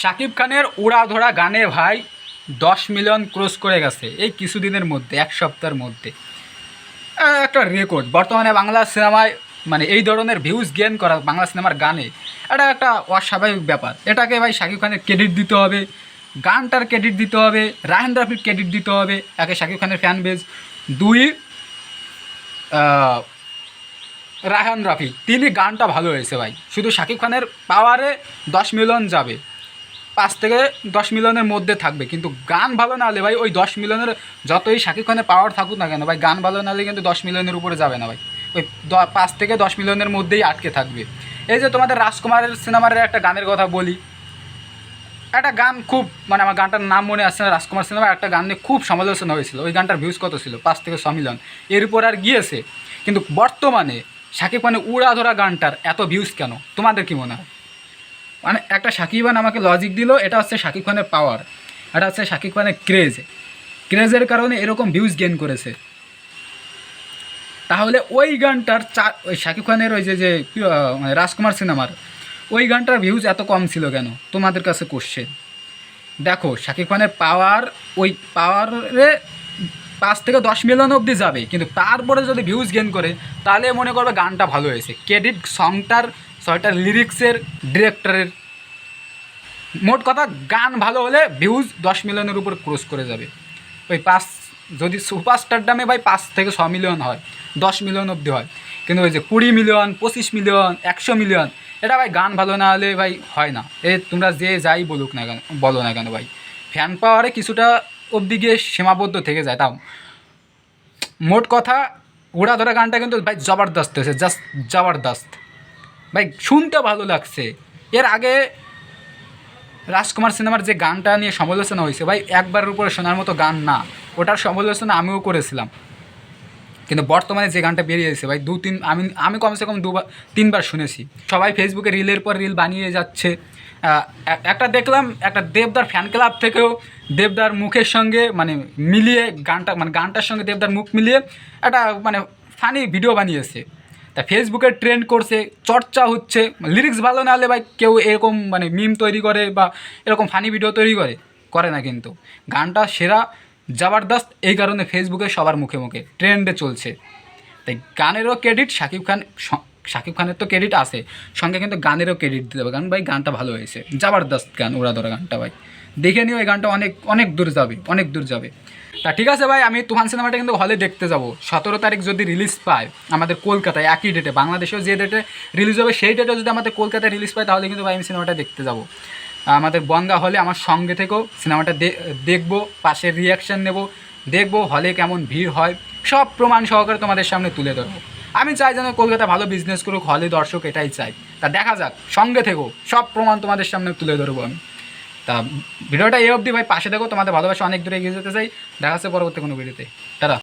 শাকিব খানের উড়াধরা গানে ভাই দশ মিলিয়ন ক্রস করে গেছে এই কিছুদিনের মধ্যে এক সপ্তাহের মধ্যে। একটা রেকর্ড বর্তমানে বাংলা সিনেমায় মানে এই ধরনের ভিউজ গেন করা বাংলা সিনেমার গানে এটা একটা অস্বাভাবিক ব্যাপার। এটাকে ভাই শাকিব খানের ক্রেডিট দিতে হবে গানটার ক্রেডিট দিতে হবে রায়ন রাফির ক্রেডিট দিতে হবে একে শাকিব খানের ফ্যান বেজ দুই আহ, রায়হান রাফি তিনি গানটা ভালো হয়েছে ভাই। শুধু শাকিব খানের পাওয়ারে দশ মিলিয়ন যাবে। পাঁচ থেকে দশ মিলিয়নের মধ্যে থাকবে। কিন্তু গান ভালো না হলে ভাই, ওই দশ মিলিয়নের যতই শাকিব খানের পাওয়ার থাকুক না কেন, ভাই, গান ভালো না হলে কিন্তু দশ মিলিয়নের উপরে যাবে না ভাই। ওই পাঁচ থেকে দশ মিলিয়নের মধ্যেই আটকে থাকবে। এই যে তোমাদের রাজকুমারের সিনেমার একটা গানের কথা বলি। একটা গান খুব মানে আমার গানটার নাম মনে আসছে না, রাজকুমার সিনেমা একটা গান নিয়ে খুব সমালোচনা হয়েছিল। ওই গানটার ভিউজ কত ছিল? পাঁচ থেকে ছ মিলিয়ন। এর উপর আর গিয়েছে। কিন্তু বর্তমানে শাকিব খানের উড়াধরা গানটার এত ভিউজ কেন? তোমাদের কি মনে হয়? মানে একটা শাকিব খান আমাকে লজিক দিল, এটা হচ্ছে শাকিব খানের পাওয়ার এটা হচ্ছে শাকিব খানের ক্রেজ ক্রেজের কারণে এরকম ভিউজ গেন করেছে। তাহলে ওই গানটার চা ওই শাকিব খানের ওই যে যে মানে রাজকুমার সিনেমার, ওই গানটার ভিউজ এত কম ছিল কেন? তোমাদের কাছে কোশ্চেন দেখো শাকিব খানের পাওয়ার ওই পাওয়ারে পাঁচ থেকে দশ মিলিয়ন অবধি যাবে, কিন্তু তারপরে যদি ভিউজ গেন করে, তাহলে মনে করবে গানটা ভালো হয়েছে। ক্রেডিট সংটার সয়টার লিরিক্সের ডিরেক্টরের মোট কথা গান ভালো হলে ভিউজ দশ মিলিয়নের উপর ক্রস করে যাবে। ওই পাঁচ, যদি সুপারস্টার দামে ভাই পাঁচ থেকে ছ মিলিয়ন হয়, দশ মিলিয়ন অবধি হয়। কিন্তু ওই যে কুড়ি মিলিয়ন পঁচিশ মিলিয়ন একশো মিলিয়ন এটা ভাই গান ভালো না হলে ভাই হয় না। এ তোমরা যে যাই বলুক না কেন, বলো না কেন ভাই। ফ্যান পাওয়ারে কিছুটা অবধি গিয়ে সীমাবদ্ধ থেকে যায়, তাও। মোট কথা উড়া ধরা গানটা কিন্তু ভাই জবরদস্ত হয়েছে জাস্ট জবরদস্ত। ভাই, শুনতে ভালো লাগছে। এর আগে রাজকুমার সিনেমার যে গানটা নিয়ে সমালোচনা হয়েছে, ভাই, একবারের উপরে শোনার মতো গান না। ওটার সমালোচনা আমিও করেছিলাম। কিন্তু বর্তমানে যে গানটা বেরিয়ে বেরিয়েছে ভাই দু তিন আমি আমি কমসে কম দুবার তিনবার শুনেছি। সবাই ফেসবুকে রিলের পর রিল বানিয়ে যাচ্ছে। একটা দেখলাম, একটা দেবদার ফ্যান ক্লাব থেকেও দেবদার মুখের সঙ্গে মানে মিলিয়ে গানটা মানে গানটার সঙ্গে দেবদার মুখ মিলিয়ে একটা মানে ফানি ভিডিও বানিয়েছে। তা ফেসবুকে ট্রেন্ড করছে, চর্চা হচ্ছে লিরিক্স ভালো না হলে ভাই কেউ এরকম মানে মিম তৈরি করে বা এরকম ফানি ভিডিও তৈরি করে করে না কিন্তু। গানটা সেরা, জবরদস্ত, এই কারণে ফেসবুকে সবার মুখে মুখে ট্রেন্ডে চলছে। তাই গানেরও ক্রেডিট শাকিব খান শাকিব খানের তো ক্রেডিট আছে, সঙ্গে কিন্তু গানেরও ক্রেডিট দিতে হবে। কারণ ভাই, গানটা ভালো হয়েছে। জবরদস্ত গান ওরা ধরা গানটা ভাই। দেখে নিও, এই গানটা অনেক অনেক দূর যাবে, অনেক দূর যাবে। তা ঠিক আছে ভাই, আমি তুফান সিনেমাটা কিন্তু হলে দেখতে যাব। সতেরো তারিখ যদি রিলিজ পায় আমাদের কলকাতায়, একই ডেটে বাংলাদেশেও যে ডেটে রিলিজ হবে, সেই ডেটে যদি আমাদের কলকাতায় রিলিজ পায়, তাহলে কিন্তু ভাই আমি সিনেমাটা দেখতে যাব। আমাদের বনগা হলে আমার সঙ্গে থেকেও সিনেমাটা দেখব, পাশের রিয়াকশান নেব। দেখব হলে কেমন ভিড় হয়, সব প্রমাণ সহকারে তোমাদের সামনে তুলে ধরবো। আমি চাই যেন কলকাতা ভালো বিজনেস করুক হলে দর্শক এটাই চাই। তা দেখা যাক, সঙ্গে থেকো, সব প্রমাণ তোমাদের সামনে তুলে ধরবো আমি। তা ভিডিওটা এই অবধি ভাই, পাশে দেখো তোমাদের ভালোবাসা অনেক দূরে এগিয়ে যেতে চাই। দেখা যাচ্ছে পরবর্তী কোনো ভিডিওতে। তারা